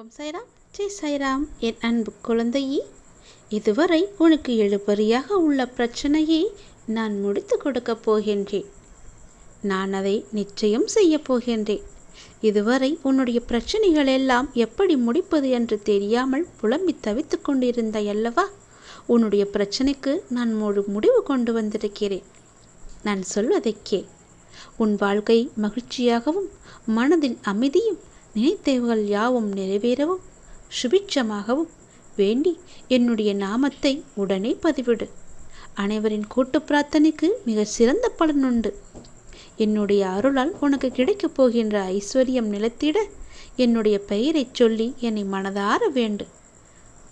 ஓம் சைராம். ஜெய் சைராம். என் அன்பு குழந்தையே இதுவரை உனக்கு எழுபறியாக உள்ள பிரச்சனையை நான் முடித்து கொடுக்கப் போகின்றேன். நான் அதை நிச்சயம் செய்யப் போகின்றேன். இதுவரை உன்னுடைய பிரச்சனைகள் எல்லாம் எப்படி முடிப்பது என்று தெரியாமல் புலம்பி தவித்துக் கொண்டிருந்த அல்லவா? உன்னுடைய பிரச்சனைக்கு நான் ஒரு முடிவு கொண்டு வந்திருக்கிறேன். நான் சொல்வதைக்கே உன் வாழ்க்கை மகிழ்ச்சியாகவும் மனதில் அமைதியும் நினைத்தவைகள் யாவும் நிறைவேறவும் சுபிட்சமாகவும் வேண்டி என்னுடைய நாமத்தை உடனே பதிவிடு. அனைவரின் கூட்டு பிரார்த்தனைக்கு மிக சிறந்த பலன் உண்டு. என்னுடைய அருளால் உனக்கு கிடைக்கப் போகின்ற ஐஸ்வர்யம் நிலத்திட என்னுடைய பெயரைச் சொல்லி என்னை மனதார வேண்டு.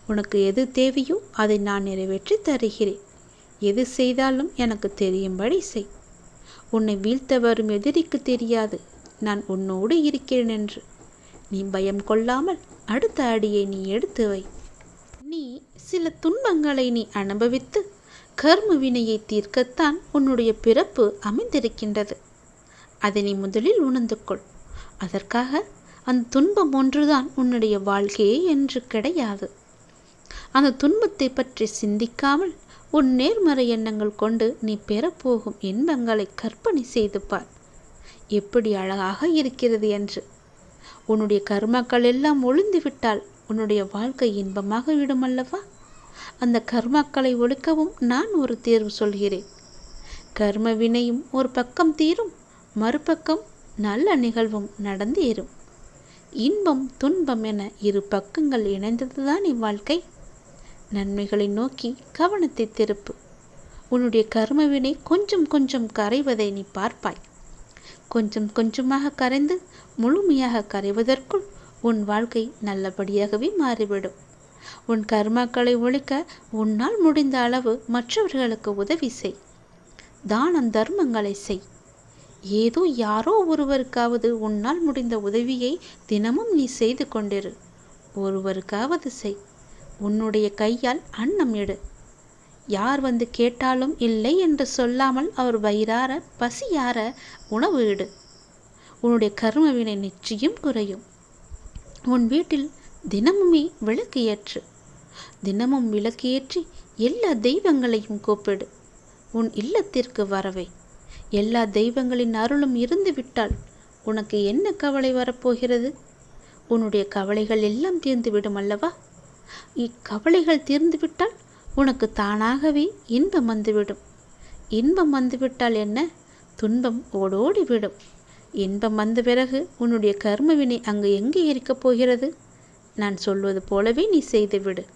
உனக்கு எது தேவையோ அதை நான் நிறைவேற்றி தருகிறேன். எது செய்தாலும் எனக்கு தெரியும்படி செய். உன்னை வீழ்த்த வரும் எதிரிக்கு தெரியாது. நான் உன்னோடு இருக்கிறேன் என்று. நீ பயம் கொள்ளாமல் அடுத்த அடியை நீ எடுத்து வை. நீ சில துன்பங்களை நீ அனுபவித்து கர்ம வினையை தீர்க்கத்தான் உன்னுடைய பிறப்பு அமைந்திருக்கின்றது. அதை நீ முதலில் உணர்ந்து கொள். அதற்காக அந்த துன்பம் ஒன்றுதான் உன்னுடைய வாழ்க்கையே என்று கிடையாது. அந்த துன்பத்தை பற்றி சிந்திக்காமல் உன் நேர்மறை எண்ணங்கள் கொண்டு நீ பெறப்போகும் இன்பங்களை கற்பனை செய்து பார். எப்படி அழகாக இருக்கிறது என்று உன்னுடைய கர்மாக்கள் எல்லாம் ஒளிந்து விட்டால் உன்னுடைய வாழ்க்கை இன்பமாக விடும் அல்லவா அந்த கர்மாக்களை ஒழிக்கவும் நான் ஒரு தேர்வு சொல்கிறேன். கர்ம வினையும் ஒரு பக்கம் தீரும் மறுபக்கம் நல்ல நிகழ்வும் நடந்தேறும். இன்பம் துன்பம் என இரு பக்கங்கள் இணைந்ததுதான் இவ்வாழ்க்கை. நன்மைகளை நோக்கி கவனத்தை திருப்பு. உன்னுடைய கர்மவினை கொஞ்சம் கொஞ்சம் கரைவதை நீ பார்ப்பாய். கொஞ்சம் கொஞ்சமாக கரைந்து முழுமையாக கரைவதற்குள் உன் வாழ்க்கை நல்லபடியாகவே மாறிவிடும். உன் கர்மாக்களை ஒழிக்க உன்னால் முடிந்த அளவு மற்றவர்களுக்கு உதவி செய். தானம் தர்மங்களை செய். ஏதோ யாரோ ஒருவருக்காவது உன்னால் முடிந்த உதவியை தினமும் நீ செய்து கொண்டிரு. ஒருவருக்காவது செய். உன்னுடைய கையால் அன்னம் எடு. யார் வந்து கேட்டாலும் இல்லை என்று சொல்லாமல் அவர் வயிறார பசியார உணவு இடு. உன்னுடைய கர்மவினை நிச்சயம் குறையும். உன் வீட்டில் தினமுமே விளக்கு ஏற்று. தினமும் விளக்கு ஏற்றி எல்லா தெய்வங்களையும் கூப்பிடு. உன் இல்லத்திற்கு வரவை. எல்லா தெய்வங்களின் அருளும் இருந்து விட்டால் உனக்கு என்ன கவலை வரப்போகிறது? உன்னுடைய கவலைகள் எல்லாம் தீர்ந்து விடும் அல்லவா? இக்கவலைகள் தீர்ந்துவிட்டால் உனக்கு தானாகவே இன்பம் வந்துவிடும். இன்பம் வந்துவிட்டால் என்ன? துன்பம் ஓடோடி விடும் இன்பம் வந்த பிறகு உன்னுடைய கர்மவினை அங்கு எங்கே இருக்கப் போகிறது? நான் சொல்வது போலவே நீ செய்துவிடு.